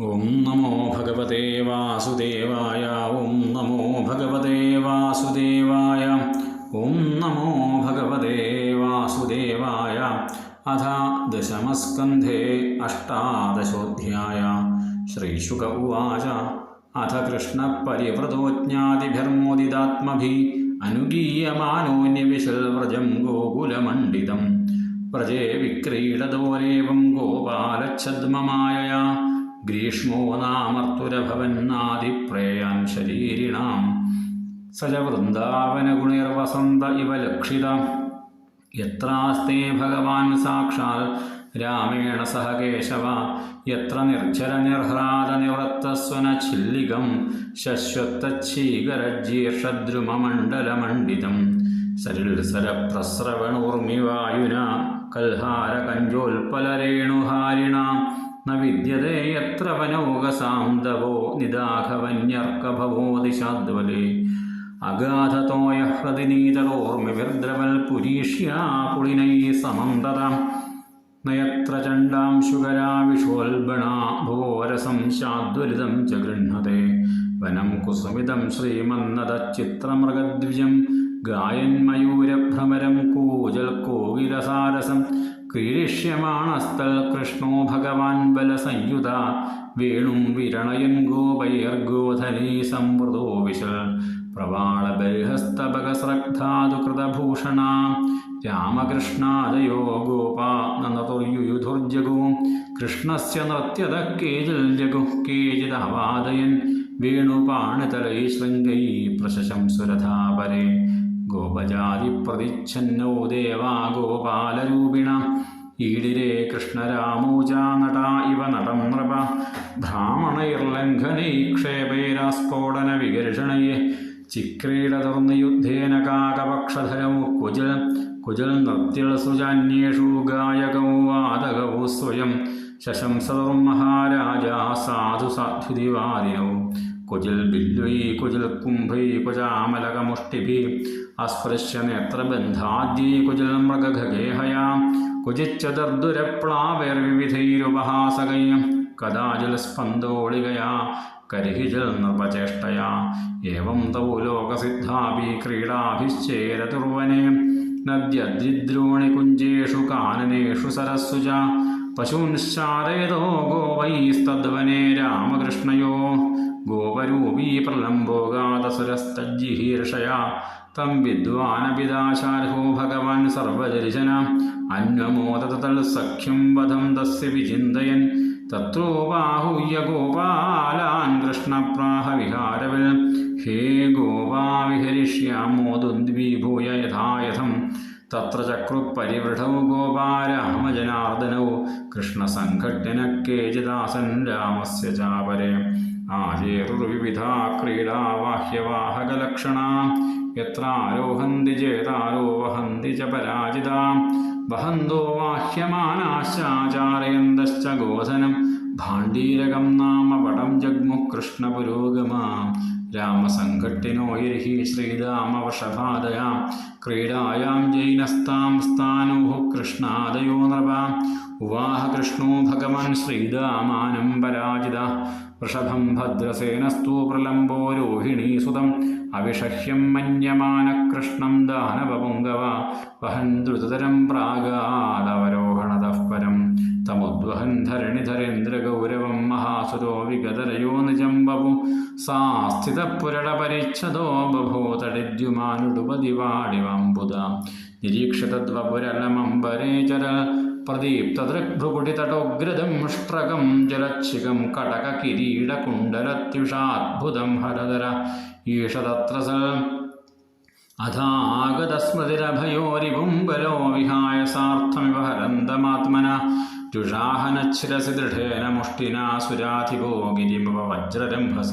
ॐ नमो भगवते वासुदेवाय, ॐ नमो भगवते वासुदेवाय, ॐ नमो भगवते वासुदेवाय। अथ दशमस्कन्धे अष्टादशोऽध्याय। श्रीशुक उवाच। अथ कृष्णपरिव्रतोज्ञातिभिर्मोदितात्मभिः अनुगीयमानोऽन्यविशल्व्रजं गोकुलमण्डितं। प्रजे विक्रीडतोरेवं गोपालच्छद्ममायया। ഗ്രീഷ്മോ നാമർത്തുരഭവന്നാദിപ്രേയാൻ ശരീരിണാം. സജ വൃന്ദാവനഗുണിർവസന്ത ഇവ ലക്ഷിത. യത്രാസ്തേ ഭഗവാൻ സാക്ഷാൽ രാമേണ സഹ കേശവ. യത്ര നിർജര നിർഹ്രാദ നിവൃത്തസ്വന നിവൃത്തസ്വനഛില്ലികം ശശ്വത്തച്ഛീകരജ്ജീർഷദ്രുമമണ്ഡലമണ്ഡിതം സരിൽസരപ്രസ്രവണൂർമിവായുന കൽഹാരകഞ്ചോൽപലരേണുഹാരിണ ന വിദ്യതേ വനൗകസാന്തവോ നിദാഘവന്യർക്കഭവോ ദിശാദ്വലേ. അഗാധതോയ ഹൃദിനീതളോർമിവിർദ്രവൽ പുരീഷ്യാ പുളിനൈ സമന്തത നയത്ര ചണ്ഡാംശുകരാവിഷോൽബണാ ഭുവോരസം ശാദ്വലിതം ച ഗൃഹത്തെ വനം കുസുമിതം ശ്രീമന്നതച്ചിത്രമൃഗദ്വിജം ഗായന്മയൂരഭ്രമരം കൂജൽ കോകിലസാരസം ക്രീഡിഷ്യമാണസ്തൽ കൃഷ്ണോ ഭഗവാൻ ബലസംയുത വേണും വിരണയൻ ഗോപൈർഗോധനീ സംവൃതോ വിശൽ. പ്രവാളബർഹസ്തഭഗസ്രഗ്ധാതുകൃതഭൂഷണ രാമകൃഷ്ണാദയോ ഗോപാ നനതുർയുയുധുർജഗു കൃഷ്ണസ്യ നൃത്യത കേജിൽ ജഗു കേജിദവാദയൻ വേണുപാണിതലൈ ശൃംഗൈ പ്രശശംസുരഥാപരെ ഗോപജാതിപ്രതിച്ഛന്നോ ദേവാ ഗോപാലരൂപിണ ഈടിരേ കൃഷ്ണരാമോജ നട ഇവ നടം നൃപ ഭ്രാമണൈർലംഘനൈ ക്ഷേപൈരാസ്ഫോടന വികർഷണയെ ചിക്രീടതുർന്ന് യുദ്ധേന കാകപക്ഷധരോ കുജൽ കുജൽ നൃത്യൾ സുജാന്യേഷു ഗായകോ വാദകൗ സ്വയം ശശംസതുർമഹാരാജ സാധു സാധുതിവാദിനോ കുജൽ ബില്ലുയി കുജൽ കുംഭൈ കുജാമലകമുഷ്ടിഭി അസ്പൃശ്യ നേത്രബന്ധാദ്യൈ കുജിൽ മൃഗഖഗേഹയാ കുജിച്ചതർദുരപ്ലാവൈർവിവിധൈരുപഹാസകൈ കഥാചിൽ സ്പന്ദോളികയാ കരിഹിജൽ നൃപചേഷ്ടയാ ഏവം തൗ ലോകസിദ്ധാഭി ക്രീഡാഭിശ്ചേരതുർവനെ. നദ്യദ്രിദ്രോണികുഞ്ചേഷു കാനനേഷു സരസ്സു ച ഗോവൈസ്തദ്വനേ രാമകൃഷ്ണയോ. ഗോപരൂപീ പ്രലംബോഗാതസുരസ്തജ്ജിഹീർഷയാ തം വിദ്വാനപിതാശാർഹോ ഭഗവാൻ സർവജരിജന. അന്വമോദതൽ സഖ്യം വധം തസ്യ വിചിന്തയൻ. തത്രോപാഹൂയ ഗോപാലാൻ കൃഷ്ണപ്രാഹ വിഹാരവൽ ഹേ ഗോപാ വിഹരിഷ്യാമോദുദ്വിഭൂയ യഥായഥം. തത്ര ചക്രുപരിവൃഢൗ ഗോപാരാമജനാർദ്ദനൗ കൃഷ്ണസംഘട്ടിന കേചിദാസൻ രാമസ്യ ചാപരെ. ആചേരുർവിവിധാ ക്രീഡാ ബാഹ്യവാഹകലക്ഷണാ യത്രാരോഹന്തി ചേതാരോ വഹന്തി ച പരാജിതാ. വഹന്തോ വാഹ്യമാനാശാചാരയന്തശ്ച ഗോധനം. ഭാണ്ഡീരകം നാമ വടം ജഗ്മു കൃഷ്ണപുരോഗമാം രാമസംഘട്ടിനോയിർഹി ശ്രീരാമവഷഭാദയാ ക്രീഡായാം ജൈനസ്താം സ്ഥാനോः കൃഷ്ണാദയോ നൃപാം ഉവാഹ കൃഷ്ണോ ഭഗവാൻ ശ്രീരാമാനം പരാജിത. വൃഷഭം ഭദ്രസേനസ്തു പ്രലംബോ രോഹിണീസുതം അവിഷഹ്യം മന്യമാനകൃഷ്ണം ദാനവപുങ്കവ. വഹൻ ദ്രുതതരം പ്രാഗാദവരോഹണതഃ പരം തമുദ്വഹൻ ധരണിധരേന്ദ്രഗൗരവം മഹാസുരോ വിഗതരയോ നിജം വപു സാ സ്ഥിതപുരടപരിച്ഛദോ ബഭൂതടിദ്യുമാനുടുപതിവാടിവംബുധ നിരീക്ഷിതദ്വപുരലമംബരേ ചര പ്രദീപ്തദൃഗ്ഭ്രുകുടിതടോഗ്രദം ഷ്ട്രകം ജലച്ഛികം കടകകിരീടകുണ്ടലത്യുഷാദ്ഭുതം ഹരധര ഈഷതത്ര സ അഥാഗതസ്മൃതിരഭയോരിപുംബലോ വിഹായ സാർത്ഥമിവ ഹരന്തമാത്മന ജുഷാഹനച്ഛിരസി ദൃഢേന മുഷ്ടിനാ സുരാധിപോ ഗിരിമവ വജ്രരംഭസ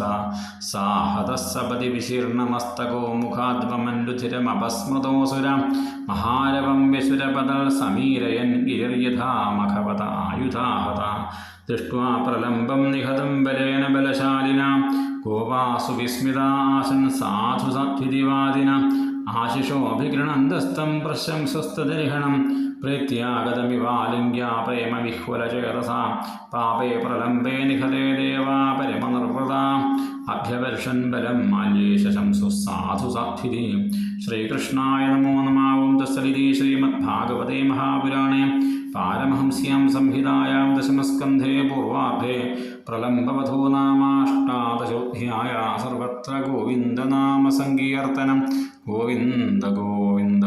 സാഹതഃ സപതി വിശീർണമസ്തകോ മുഖാദ്വമല്ലുധിരമപസ്മൃതോസുര മഹാരവം വ്യസുരപദൽ സമീരയൻ ഗിരിർയഥാ മഖവത ആയുധാഹത. ദൃഷ്ട്വാ പ്രലംബം നിഹതം ബലേന ബലശാലിന. ഗോപാസു വിസ്മിതാസൻ സാധു സദ്വിതിവാദിന ആശിഷോഭിഗൃണന്തസ്തം പ്രശംസസ്തദർഹണം പ്രീത്യാഗതമിവാലിംഗ്യാ പ്രേമവിഹ്വലചേതസ പാപേ പ്രലംബേ നിഹതേ ദേവാ പരമനിർവൃത. അഭ്യവർഷൻ ബലം മാല്യേശംസു ശ്രീകൃഷ്ണായ നമോ നമാവും തസ്സലിതി ശ്രീമദ്ഭാഗവതേ മഹാപുരാണേ. പാരമഹംസ്യാം സംഹിതായാം ദശമസ്കന്ധേ പൂർവാർദ്ധേ പ്രലംബവധൂ സർവത്ര ഗോവിന്ദനാമസങ്കീർത്തനം गोविंद गोविंद